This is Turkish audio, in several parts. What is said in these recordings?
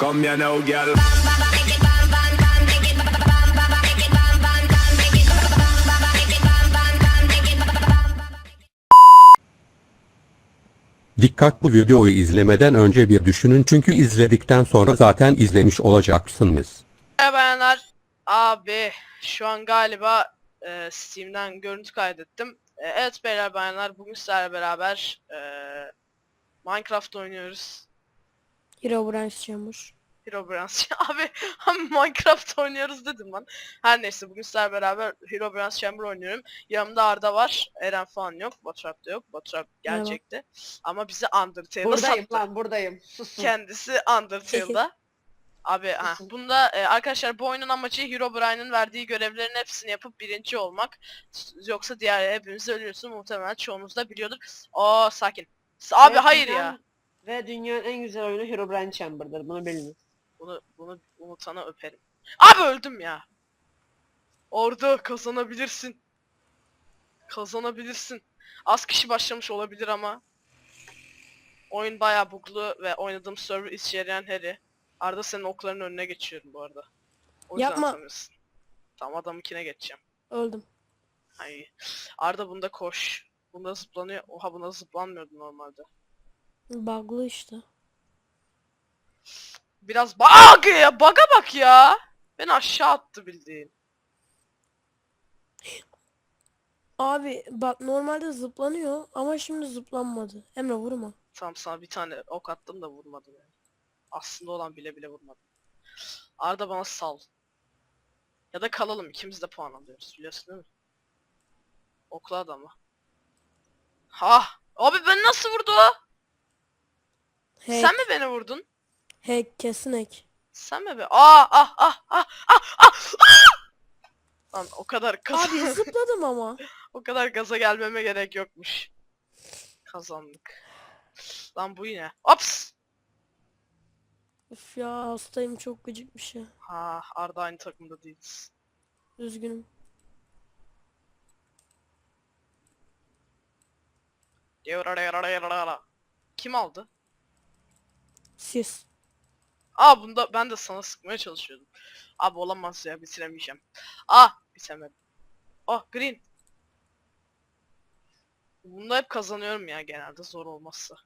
Come here now, girl. Dikkat bu videoyu izlemeden önce bir düşünün çünkü izledikten sonra zaten izlemiş olacaksınız. Merhaba bayanlar. Abi şu an galiba e, Steam'den görüntü kaydettim. E, evet beyler bayanlar bugün sizlerle beraber e, Minecraft oynuyoruz. Hero Branch Chamber. Herobrine. Abi hem Minecraft oynuyoruz dedim lan. Her neyse bugün sizlerle beraber Herobrine Chamber oynuyorum. Yanımda Arda var. Eren falan yok. Batrap da yok. Batrap gelecekti. Ama bizi Undertale'da Buradayım sattı. lan buradayım. Susun. Kendisi Undertale'da. Abi ha, bunda e, arkadaşlar bu oyunun amacı Herobrine'in verdiği görevlerin hepsini yapıp birinci olmak. Yoksa diğer hepimiz ölüyorsun muhtemelen çoğunuz da biliyordur. Oo sakin. S- Abi hayır ya. Ve dünyanın en güzel oyunu Herobrine Chamber'dır bunu bilin. Bunu bunu unutana öperim. Abi öldüm ya. Orada kazanabilirsin. Kazanabilirsin. Az kişi başlamış olabilir ama. Oyun bayağı buglu ve oynadığım server işe yarayan Harry. Arda senin okların önüne geçiyorum bu arada. O yüzden Yapma. atamıyorsun. Tamam adamınkine geçeceğim. Öldüm. Ay. Arda bunda koş. Bunda zıplanıyor. Oha bunda zıplanmıyordu normalde. Bug'lı işte. Biraz bug ya. Bug'a bak ya. Beni aşağı attı bildiğin. Abi bak normalde zıplanıyor ama şimdi zıplanmadı. Emre vurma. Tamam sana bir tane ok attım da vurmadım yani. Aslında olan bile bile vurmadım. Arda bana sal. Ya da kalalım ikimiz de puan alıyoruz biliyorsun değil mi? Okla adamı. Ha! Abi ben nasıl vurdu o? Hack. Sen mi beni vurdun? Hack kesin hack. Sen mi be? Aa ah ah ah ah ah! ah! Lan o kadar gaza, Abi zıpladım ama. o kadar gaza gelmeme gerek yokmuş. Kazandık. Lan bu yine. Ops! Üf ya hastayım çok gıcık bir şey. Ha Arda aynı takımda değiliz. Üzgünüm. Kim aldı? Siz. Aa bunda ben de sana sıkmaya çalışıyordum. Abi olamaz ya bitiremeyeceğim. Ah bitemedim. Oh green. Bunda hep kazanıyorum ya genelde zor olmazsa.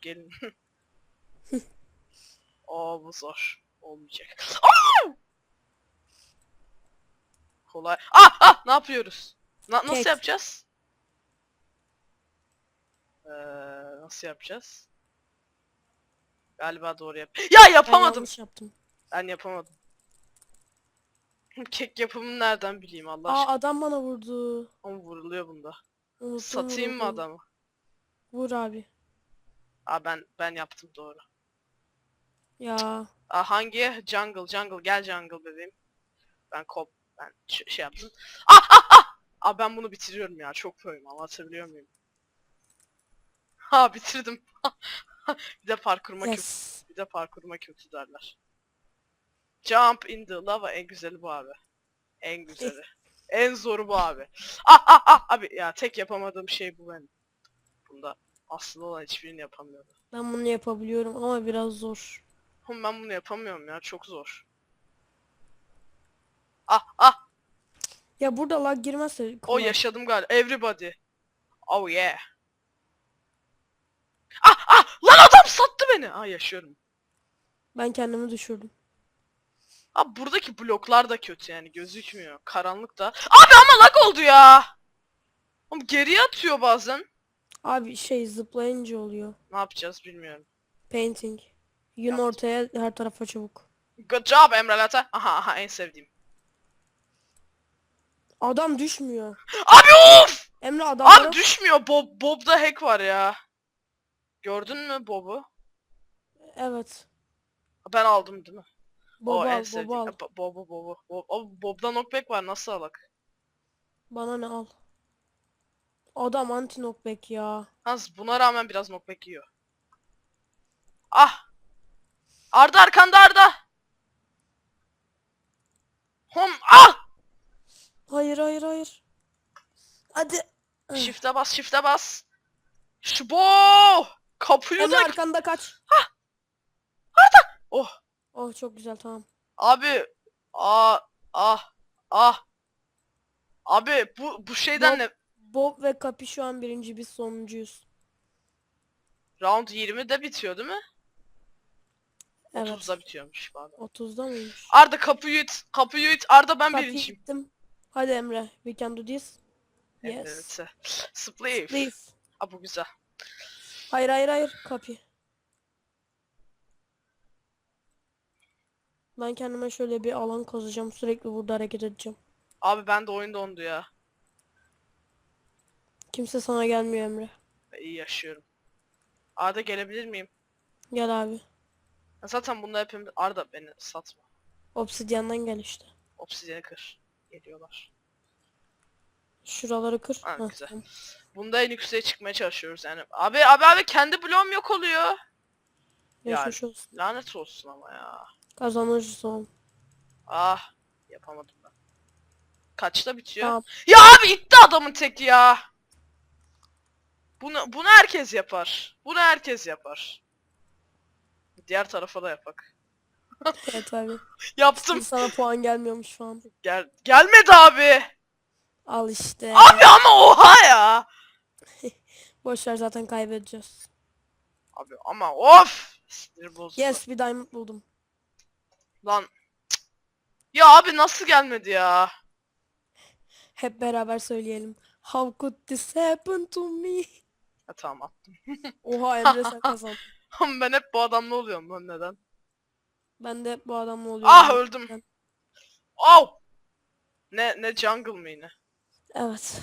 Gelin. Oo bu zor. Olmayacak. Aa! Kolay. Ah ah ne yapıyoruz? Na- nasıl Kek. yapacağız? Ee, nasıl yapacağız? Galiba doğru yap. Ya Ben yapamadım. yanlış yaptım. Ben yapamadım. Kek yapımını nereden bileyim Allah Aa aşkına. adam bana vurdu. Ama vuruluyor bunda. Unuttum, Satayım mı unuttum. adamı? Vur abi. Aa ben ben yaptım doğru. Ya. Aa hangi? Jungle, jungle. Gel jungle bebeğim. Ben kop. Ben ş- şey yaptım. Ah ah ah! Aa ben bunu bitiriyorum ya. Çok proyum anlatabiliyor muyum? Ha bitirdim. bir de parkuruma kötü. Yes. Bir de parkuruma kötü derler. Jump in the lava en güzeli bu abi. En güzeli. en zoru bu abi. Ah ah ah abi ya tek yapamadığım şey bu benim. Bunda aslında olan hiçbirini yapamıyorum. Ben bunu yapabiliyorum ama biraz zor. Oğlum ben bunu yapamıyorum ya çok zor. Ah ah Ya burada lag girmezse o yaşadım galiba. Everybody. Oh yeah. Ah ah lan adam sattı beni. Ah yaşıyorum. Ben kendimi düşürdüm. Abi buradaki bloklar da kötü yani gözükmüyor. Karanlık da. Abi ama lag oldu ya. Oğlum geriye atıyor bazen. Abi şey zıplayınca oluyor. Ne yapacağız bilmiyorum. Painting. Yaptım. ortaya her tarafa çabuk. Good job Emre Lata. Aha aha en sevdiğim. Adam düşmüyor. Abi of! Emre adamlara... Abi düşmüyor. Bob Bob'da hack var ya. Gördün mü Bob'u? Evet. Ben aldım değil mi? Bob o al. Bob al. Bo- Bob'u Bob'u. Bob, Abi Bob'da knockback var nasıl alak? Bana ne al. Adam anti knockback ya. Hans buna rağmen biraz knockback yiyor. Ah! Arda arkanda Arda! Hom ah! Hayır hayır hayır. Hadi. Shift'e bas, shift'e bas. Şu bo! Kapıyı Emre da arkanda kaç. Oh. Oh çok güzel tamam. Abi. Aa. Ah. Ah. Abi bu bu şeyden Yok. ne? Bob ve Kapi şu an birinci biz sonuncuyuz. Round 20'de bitiyor değil mi? Evet. 30'da bitiyormuş pardon. 30'da mıymış? Arda kapıyı it. Kapıyı it. Arda ben Kapi'yi birinciyim. gittim. Hadi Emre. We can do this. Yes. Evet. Spleef. Leave. Aa bu güzel. Hayır hayır hayır. Kapi. Ben kendime şöyle bir alan kazacağım. Sürekli burada hareket edeceğim. Abi ben de oyun dondu ya. Kimse sana gelmiyor Emre. İyi yaşıyorum. Arda gelebilir miyim? Gel abi. Ya Zaten bunda hepimiz... Arda beni satma. Obsidyandan gel işte. Obsidiyeni kır. Geliyorlar. Şuraları kır. Ha, Heh, güzel. Bunda en yükseğe çıkmaya çalışıyoruz yani. Abi abi abi kendi bloğum yok oluyor. Geçmiş olsun. Lanet olsun ama ya. Kazanırız son. Ah yapamadım ben. Kaçta bitiyor? Tamam. Ya abi itti adamın teki ya. Bunu bunu herkes yapar. Bunu herkes yapar. Diğer tarafa da yapak. Evet abi. Yaptım. Sana puan gelmiyormuş şu an. Gel gelmedi abi. Al işte. Abi ama oha ya. Boşver zaten kaybedeceğiz. Abi ama of. Sinir. Yes bir diamond buldum. Lan. Ya abi nasıl gelmedi ya? Hep beraber söyleyelim. How could this happen to me? Ha, tamam attım. Oha Emre sen kazandın. Ama ben hep bu adamla oluyorum lan neden? Ben de bu adamla oluyorum. Ah öldüm. Au. Ne ne jungle mı yine? Evet.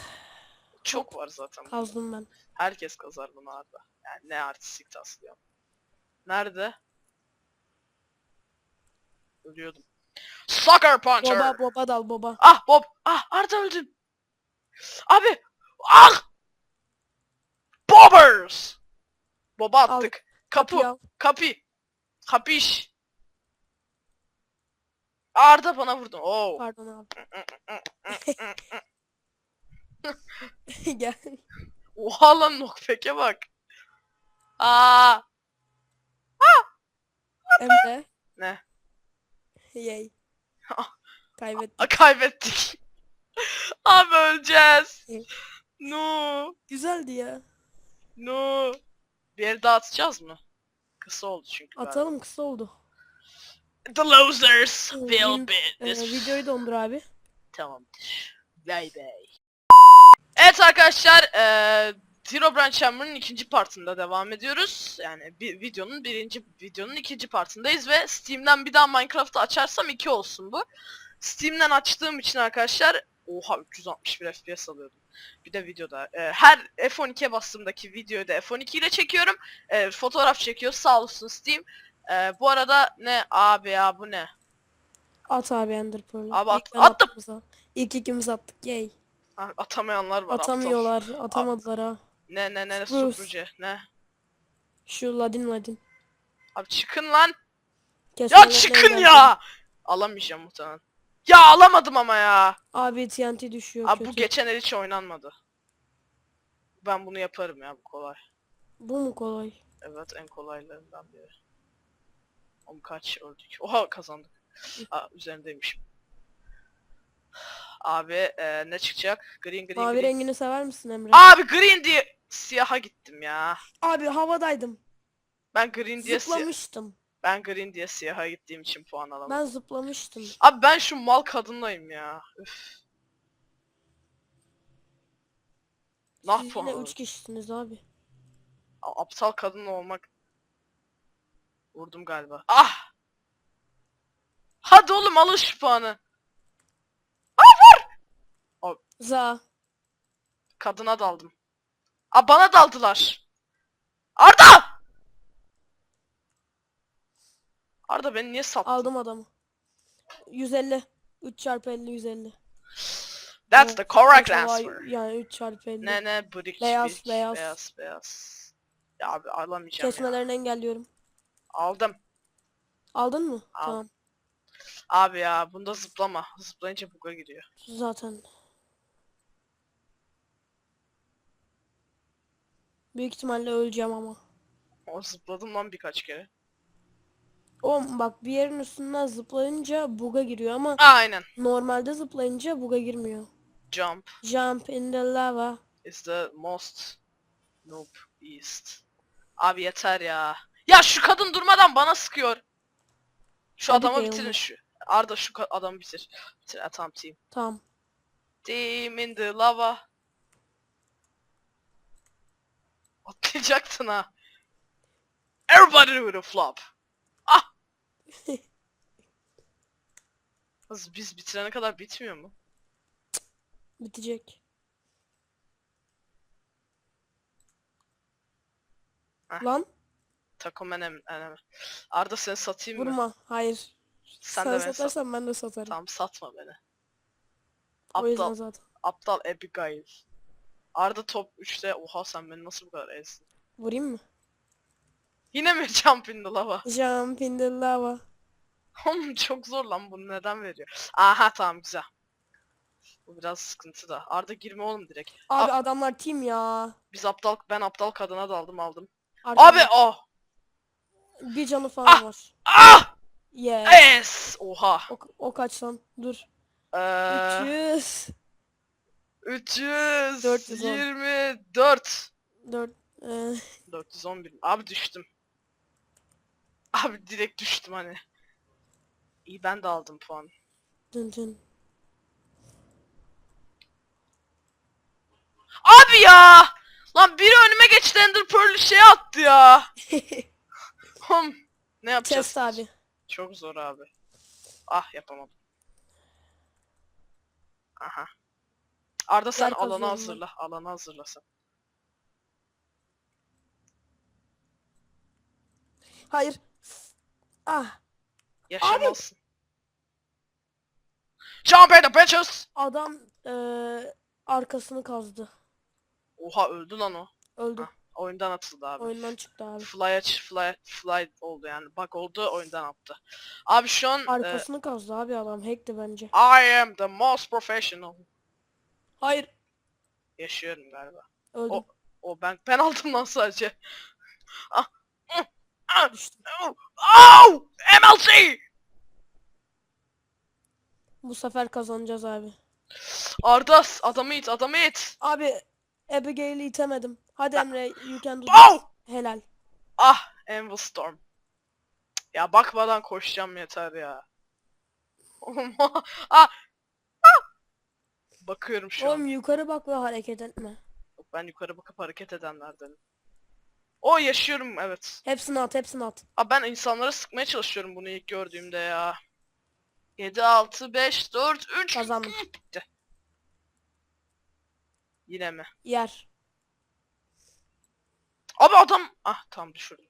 Çok var zaten. Kazdım ben. Herkes kazar bunu Arda. Yani ne artistik taslıyor. Nerede? Ölüyordum. Sucker puncher. Boba boba dal boba. Ah Bob. Ah Arda öldün. Abi. Ah. Bobbers. Boba Al. attık. Kapı. Ya, Kapı. Kapış. Arda bana vurdu. Oo. pardon abi. Gel. Oha lan knockback'e bak. Aa. Emre. Ne? Yay. Kaybettim. A, kaybettik. Abi öleceğiz. No. Güzeldi ya. No. Bir yere daha atacağız mı? Kısa oldu çünkü. Atalım kısa oldu. The losers will be Ee, this. videoyu dondur abi. Tamamdır. Bay bay. Evet arkadaşlar, eee Zero Branch Chamber'ın ikinci partında devam ediyoruz. Yani bir videonun birinci videonun ikinci partındayız ve Steam'den bir daha Minecraft'ı açarsam iki olsun bu. Steam'den açtığım için arkadaşlar oha 361 FPS alıyordum. Bir de videoda eee, her F12'ye bastığımdaki videoyu da F12 ile çekiyorum. Eee, fotoğraf çekiyor sağ olsun Steam. Bu arada ne abi ya bu ne? At abi Ender Pearl'ü. Abi at- İlk attım. İlk ikimiz attık. Yay. Ha, atamayanlar var. aptal. Atamıyorlar. Atamadılar ha. Ne ne ne Spruce. supruce ne? Şu Ladin Ladin. Abi çıkın lan. Ya Kesmelerine çıkın ya. Alamayacağım muhtemelen. Ya alamadım ama ya. Abi TNT düşüyor Abi kötü. bu geçen el hiç oynanmadı. Ben bunu yaparım ya bu kolay. Bu mu kolay? Evet en kolaylarından biri. Oğlum kaç öldük. Oha kazandık. Aa üzerindeymişim. Abi e, ne çıkacak? Green green Mavi green. rengini sever misin Emre? Abi green diye siyaha gittim ya. Abi havadaydım. Ben green diye siyah... Zıplamıştım. Ben green diye siyaha gittiğim için puan alamadım. Ben zıplamıştım. Abi ben şu mal kadınlayım ya. Üf. Nah Siz yine alırım. 3 kişisiniz abi. A- Aptal kadın olmak. Vurdum galiba. Ah! Hadi oğlum alın şu puanı. Za. Kadına daldım. Aa bana daldılar. Arda! Arda beni niye sattın? Aldım adamı. 150. 3 çarpı 50 150. That's the correct answer. Yani 3 çarpı 50. Ne ne brick Beyaz, brick, beyaz. beyaz beyaz. Ya abi alamayacağım ya. Kesmelerini engelliyorum. Aldım. Aldın mı? Aldım. Tamam. Abi ya bunda zıplama. Zıplayınca buga gidiyor. Zaten. Büyük ihtimalle öleceğim ama. O zıpladım lan birkaç kere. O bak bir yerin üstünden zıplayınca buga giriyor ama Aynen. normalde zıplayınca buga girmiyor. Jump Jump in the lava. is the most noob east. Abi yeter ya. Ya şu kadın durmadan bana sıkıyor. Şu Hadi adamı bitirin şu. Arda şu ka- adamı bitir. Bitir. Ha, tamam team. Tamam. Team in the lava. Atlayacaktın ha. Everybody with a flop. Ah. Kız biz bitirene kadar bitmiyor mu? Bitecek. Heh. Lan Takım eneme. Arda seni satayım mı? vurma. Hayır. Sen Sen, de beni sat. satarsan ben de satarım. Tamam satma beni. o yüzden Aptal, zaten. aptal Abigail. Arda top 3'te oha sen beni nasıl bu kadar ezdin? Vurayım mı? Yine mi jump in the lava? Jump in the lava. Oğlum çok zor lan bunu neden veriyor? Aha tamam güzel. Bu biraz sıkıntı da. Arda girme oğlum direkt. Abi Ab- adamlar team ya. Biz aptal ben aptal kadına daldım aldım. Arkada Abi oh! bir canı falan Ah! var. Ah! Yeah. Yes! Oha. O, o kaç lan? Dur. Ee, 300. 324. 4 e, 411. Abi düştüm. Abi direkt düştüm hani. İyi ben de aldım puan. dın dın. Abi ya! Lan biri önüme geçti Ender Pearl'ü şey attı ya. Hım. Ne yapacağız? Chest abi. Çok zor abi. Ah yapamadım. Aha. Arda sen Yer alanı kazıyorum hazırla. Alanı hazırla sen. Hayır. Ah. Yaşamazsın. Jump in the bitches! Adam e, arkasını kazdı. Oha öldü lan o. Öldü. Ha, oyundan atıldı abi. Oyundan çıktı abi. Fly, fly, fly oldu yani. Bug oldu oyundan attı. Abi şu an e, Arkasını kazdı abi adam. Hack'ti bence. I am the most professional. Hayır. Yaşıyorum galiba. Öldüm. O- O ben ben aldım lan sadece. Düştüm. Oh! MLC! Bu sefer kazanacağız abi. Arda adamı it adamı it. Abi Abigail'i itemedim. Hadi Emre you can do. Oh! Helal. Ah Anvil Storm. Ya bakmadan koşacağım yeter ya. Ah, ah! Bakıyorum şu an. Oğlum yukarı bak ve hareket etme. Ben yukarı bakıp hareket edenlerdenim. O yaşıyorum evet. Hepsini at hepsini at. Abi ben insanlara sıkmaya çalışıyorum bunu ilk gördüğümde ya. 7, 6, 5, 4, 3. Kazandım. Bitti. Yine mi? Yer. Abi adam... Ah tam düşürdüm.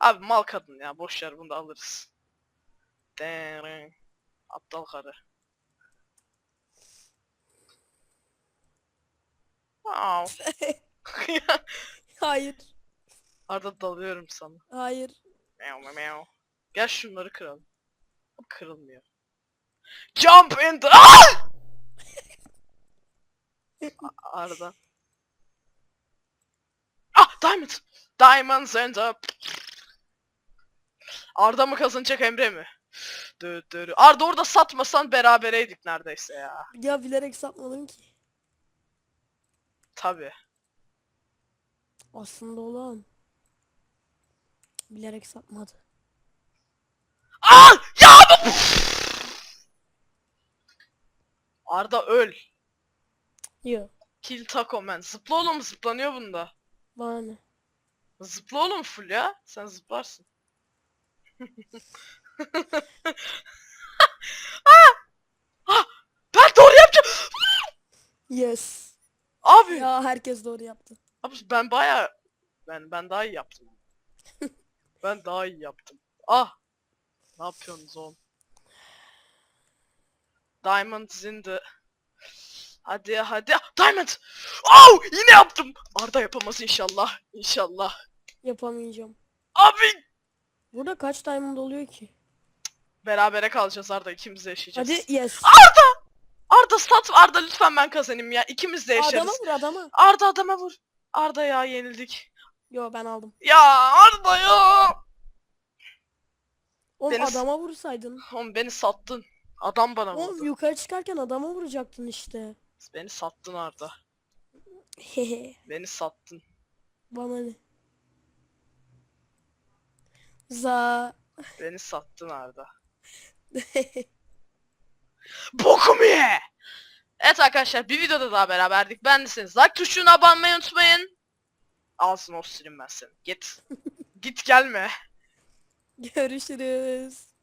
Abi mal kadın ya boş ver bunu da alırız. Deng. Aptal karı. Wow. Hayır. Arda dalıyorum sana. Hayır. Meow meow meow. Gel şunları kıralım. Kırılmıyor. Jump in the... Ah! Arda. Ah diamond. Diamonds and the... Arda mı kazanacak Emre mi? Dö, dö. Arda orada satmasan berabereydik neredeyse ya. Ya bilerek satmadım ki. Tabi. Aslında olan. Bilerek satmadı. Ah! Ya bu... Arda öl. Yok. Kill Taco Man. Zıpla oğlum zıplanıyor bunda. Bana ne? Zıpla oğlum full ya. Sen zıplarsın. ah! Ah! Ben doğru yapacağım. Yes. Abi, Ya herkes doğru yaptı. abi ben baya ben ben daha iyi yaptım. ben daha iyi yaptım. Ah. Ne yapıyorsunuz oğlum? Diamond in the Hadi hadi. Diamond! Oh! Yine yaptım. Arda yapamaz inşallah. İnşallah. Yapamayacağım. Abi! Burada kaç diamond oluyor ki? Berabere kalacağız Arda. ikimiz de yaşayacağız. Hadi yes. Arda! Arda sat Arda lütfen ben kazanayım ya. İkimiz de yaşarız. Adama vur adama. Arda adama vur. Arda ya yenildik. Yo ben aldım. Ya Arda ya. beni, adama vursaydın. oğlum beni sattın. Adam bana Oğlum vurdu. yukarı çıkarken adama vuracaktın işte. Beni sattın Arda. Hehe. Beni sattın. Bana ne? Za. Beni sattın Arda. Bokumu ye! Evet arkadaşlar bir videoda daha beraberdik. Bendesiniz. Like tuşuna abanmayı unutmayın. Alsın o stream ben seni. Git. Git gelme. Görüşürüz.